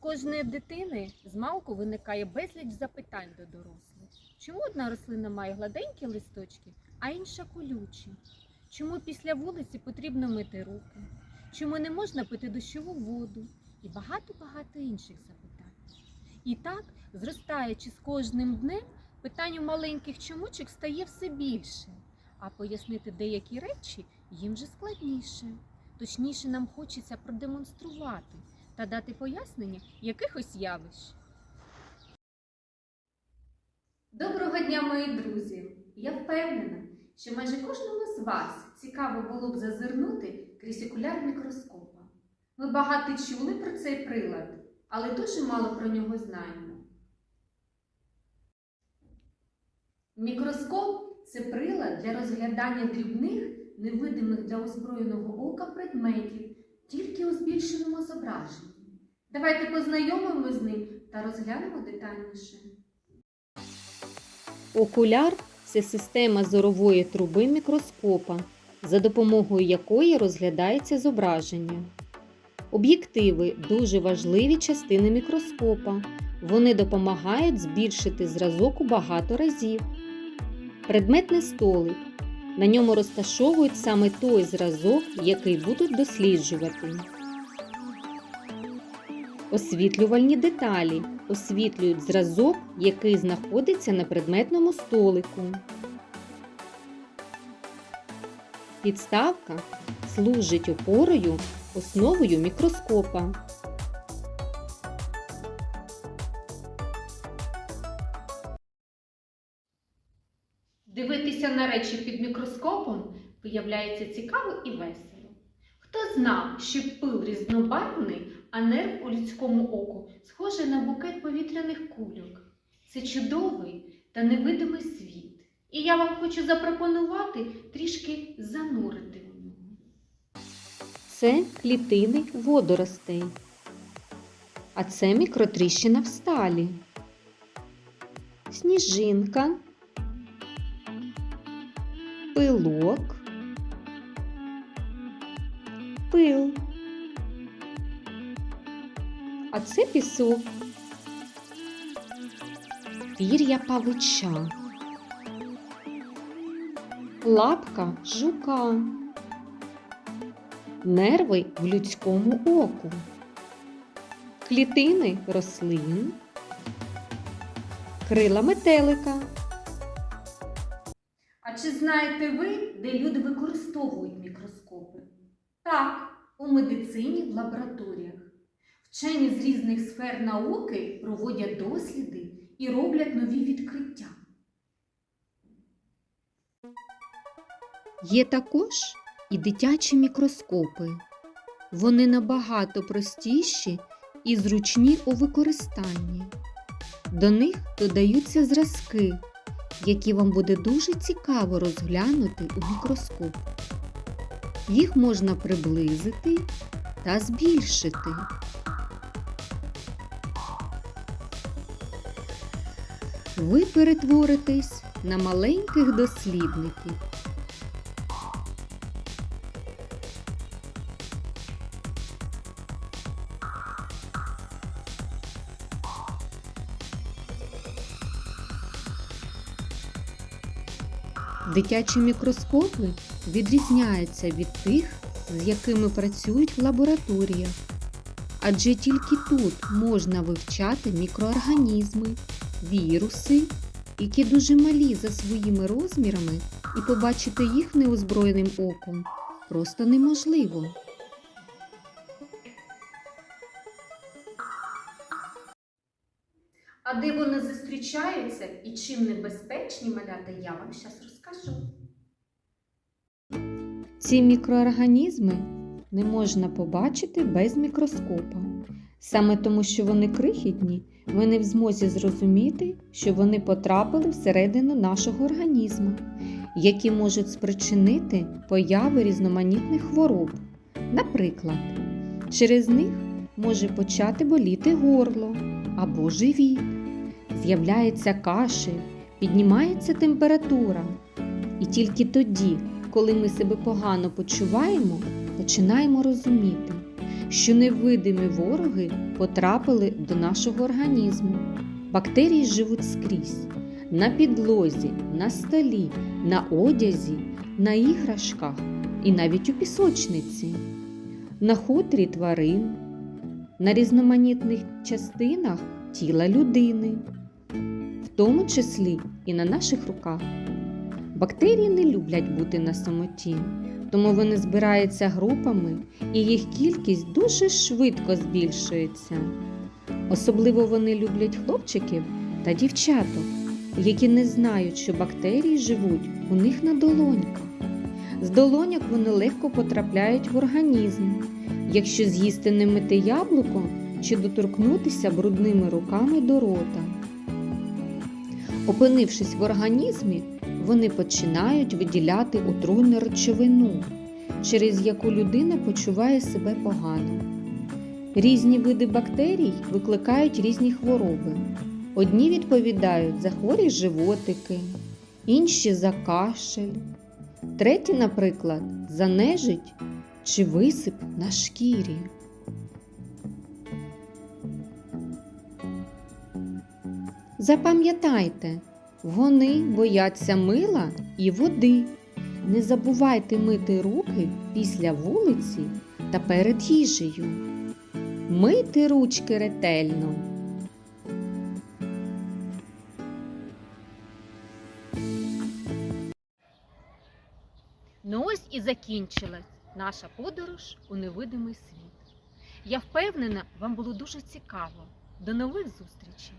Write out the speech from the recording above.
кожної дитини з малку виникає безліч запитань до дорослих. Чому одна рослина має гладенькі листочки, а інша колючі? Чому після вулиці потрібно мити руки? Чому не можна пити дощову воду? І багато-багато інших запитань. І так, зростаючи з кожним днем, питань у маленьких чомучок стає все більше, а пояснити деякі речі їм вже складніше. Точніше, нам хочеться продемонструвати та дати пояснення якихось явищ. Доброго дня, мої друзі! Я впевнена, що майже кожному з вас цікаво було б зазирнути крізь окуляр мікроскопа. Ми багато чули про цей прилад, але дуже мало про нього знаємо. Мікроскоп це прилад для розглядання дрібних, невидимих для озброєного ока предметів, тільки у збільшеному зображенні. Давайте познайомимо з ним та розглянемо детальніше. Окуляр це система зорової труби мікроскопа, за допомогою якої розглядається зображення. Об'єктиви дуже важливі частини мікроскопа. Вони допомагають збільшити зразок у багато разів. Предметний столик. На ньому розташовують саме той зразок, який будуть досліджувати. Освітлювальні деталі освітлюють зразок, який знаходиться на предметному столику. Підставка служить опорою, основою мікроскопа. Дивитися на речі під мікроскопом виявляється цікаво і весело. Хто знав, що пил різнобарвний, а нерв у людському оку схожий на букет повітряних кульок. Це чудовий та невидимий світ. І я вам хочу запропонувати трішки занурити у нього. Це клітини водоростей. А це мікротріщина в сталі. Сніжинка. Пилок. Пил. А це пісок. Пір'я павича. Лапка жука. Нерви в людському оку. Клітини рослин. Крила метелика. А чи знаєте ви, де люди використовують мікроскопи? Так, у медицині в лабораторіях. Вчені з різних сфер науки проводять досліди і роблять нові відкриття. Є також і дитячі мікроскопи. Вони набагато простіші і зручні у використанні. До них додаються зразки, які вам буде дуже цікаво розглянути у мікроскоп. Їх можна приблизити та збільшити. Ви перетворитесь на маленьких дослідників. Дитячі мікроскопи відрізняються від тих, з якими працюють в лабораторіях. Адже тільки тут можна вивчати мікроорганізми, віруси, які дуже малі за своїми розмірами, і побачити їх неозброєним оком просто неможливо. А де вони зустрічаються і чим небезпечні малята, я вам зараз розкажу. Ці мікроорганізми не можна побачити без мікроскопа. Саме тому, що вони крихітні, ви не в змозі зрозуміти, що вони потрапили всередину нашого організму, які можуть спричинити появи різноманітних хвороб. Наприклад, через них може почати боліти горло або живіт, з'являється кашель, піднімається температура. І тільки тоді, коли ми себе погано почуваємо, починаємо розуміти, що невидимі вороги потрапили до нашого організму. Бактерії живуть скрізь на підлозі, на столі, на одязі, на іграшках і навіть у пісочниці, на хутрі тварин, на різноманітних частинах тіла людини, в тому числі і на наших руках. Бактерії не люблять бути на самоті, тому вони збираються групами і їх кількість дуже швидко збільшується. Особливо вони люблять хлопчиків та дівчаток, які не знають, що бактерії живуть у них на долоньках. З долоняк вони легко потрапляють в організм. Якщо з'їсти немите яблуко чи доторкнутися брудними руками до рота. Опинившись в організмі, вони починають виділяти отруйну речовину, через яку людина почуває себе погано. Різні види бактерій викликають різні хвороби. Одні відповідають за хворі животики, інші за кашель, треті, наприклад, за нежить чи висип на шкірі. Запам'ятайте, вони бояться мила і води. Не забувайте мити руки після вулиці та перед їжею. Мити ручки ретельно. Ну ось і закінчилась наша подорож у невидимий світ. Я впевнена, вам було дуже цікаво. До нових зустрічей!